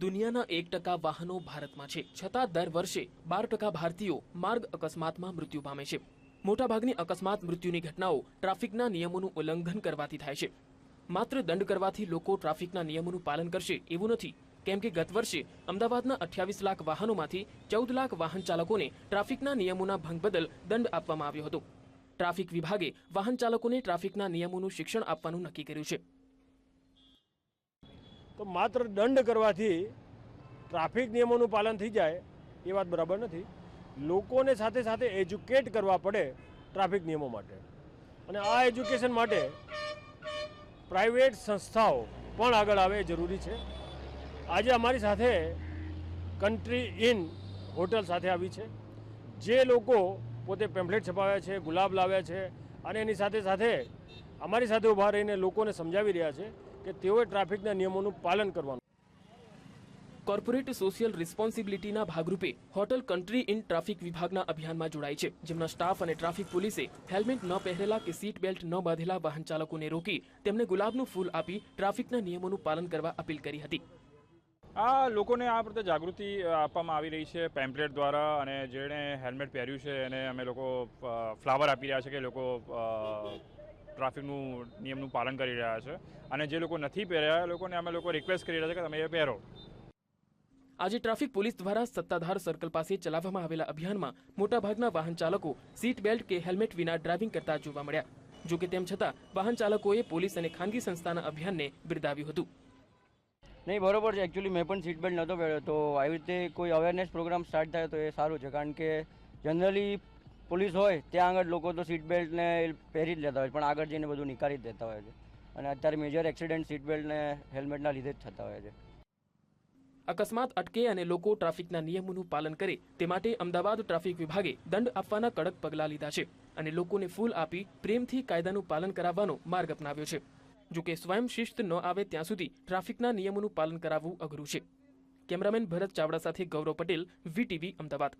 દુનિયાના એક ટકા વાહનો ભારતમાં છે. છતાં દર વર્ષે બાર ટકા ભારતીયો માર્ગ અકસ્માતમાં મૃત્યુ પામે છે. મોટાભાગની અકસ્માત મૃત્યુની ઘટનાઓ ટ્રાફિકના નિયમોનું ઉલ્લંઘન કરવાથી થાય છે. માત્ર દંડ કરવાથી લોકો ટ્રાફિકના નિયમોનું પાલન કરશે એવું નથી. કેમ કે ગત વર્ષે અમદાવાદના અઠ્યાવીસ લાખ વાહનોમાંથી ચૌદ લાખ વાહન ચાલકોને ટ્રાફિકના નિયમોના ભંગ બદલ દંડ આપવામાં આવ્યો હતો. ટ્રાફિક વિભાગે વાહન ચાલકોને ટ્રાફિકના નિયમોનું શિક્ષણ આપવાનું નક્કી કર્યું છે. તો માત્ર દંડ કરવાથી ટ્રાફિક નિયમોનું પાલન થઈ જાય, એ વાત બરાબર નથી. લોકોને સાથે સાથે એજ્યુકેટ કરવા પડે ટ્રાફિક નિયમો માટે. અને આ એજ્યુકેશન માટે પ્રાઇવેટ સંસ્થાઓ પણ આગળ આવે જરૂરી છે. આજે અમારી સાથે કન્ટ્રી ઇન હોટલ સાથે આવી છે. જે લોકો પોતે પેમ્પલેટ છપાવ્યા છે, ગુલાબ લાવ્યા છે અને એની સાથે સાથે અમારી સાથે ઊભા રહીને લોકોને સમજાવી રહ્યા છે કે તેઓએ ટ્રાફિકના નિયમોનું પાલન કરવાનું. કોર્પોરેટ સોશિયલ રિસ્પોન્સિબિલિટીના ભાગરૂપે હોટલ કન્ટ્રી ઇન ટ્રાફિક વિભાગના અભિયાનમાં જોડાય છે જેમના સ્ટાફ અને ટ્રાફિક પોલીસે હેલ્મેટ ન પહેરેલા કે સીટ બેલ્ટ ન બાંધેલા વાહન ચાલકોને રોકી તેમને ગુલાબનું ફૂલ આપી ટ્રાફિકના નિયમોનું પાલન કરવા અપીલ કરી હતી. આ લોકોને આ પ્રત્યે જાગૃતિ આપવામાં આવી રહી છે પેમ્પલેટ દ્વારા અને જેણે હેલ્મેટ પહેર્યું છે એને અમે લોકો ફ્લાવર આપી રહ્યા છે કે લોકો ટ્રાફિકનું નિયમનું પાલન કરી રહ્યા છે અને જે લોકો નથી પહેર્યા એ લોકોને અમે લોકો રિક્વેસ્ટ કરી રહ્યા છે કે તમે એ પહેરો. આજે ટ્રાફિક પોલીસ દ્વારા સત્તાધાર સર્કલ પાસે ચલાવવામાં આવેલા અભિયાનમાં મોટાભાગના વાહન ચાલકો સીટ બેલ્ટ કે હેલ્મેટ વિના ડ્રાઇવિંગ કરતા જોવા મળ્યા. જો કે તેમ છતાં વાહન ચાલકોએ પોલીસ અને ખાનગી સંસ્થાના અભિયાનને બિરદાવ્યું હતું. નહીં બરોબર છે. એકચ્યુઅલી મેં પણ સીટ બેલ્ટ નહોતો પહેર્યો. તો આવી રીતે કોઈ અવેરનેસ પ્રોગ્રામ સ્ટાર્ટ થાય તો એ સારું છે. કારણ કે જનરલી પોલીસ હોય, ત્યાં આગળ લોકો તો સીટ બેલ્ટને પહેરી જ લેતા હોય પણ આગળ જઈને બધું નિકાળી જ દેતા હોય છે. અને અત્યારે મેજર એક્સિડન્ટ સીટ બેલ્ટને હેલ્મેટના લીધે જ થતા હોય છે. અકસ્માત અટકે અને લોકો ટ્રાફિકના નિયમોનું પાલન કરે, તે માટે અમદાવાદ ટ્રાફિક વિભાગે દંડ આપવાના કડક પગલાં લીધા છે અને લોકોને ફૂલ આપી પ્રેમથી કાયદાનું પાલન કરાવવાનો માર્ગ અપનાવ્યો છે. જોકે સ્વયં શિસ્ત ન આવે ત્યાં સુધી ટ્રાફિકના નિયમોનું પાલન કરાવવું અઘરું છે. કેમેરામેન ભરત ચાવડા સાથે ગૌરવ પટેલ, વીટીવી, અમદાવાદ.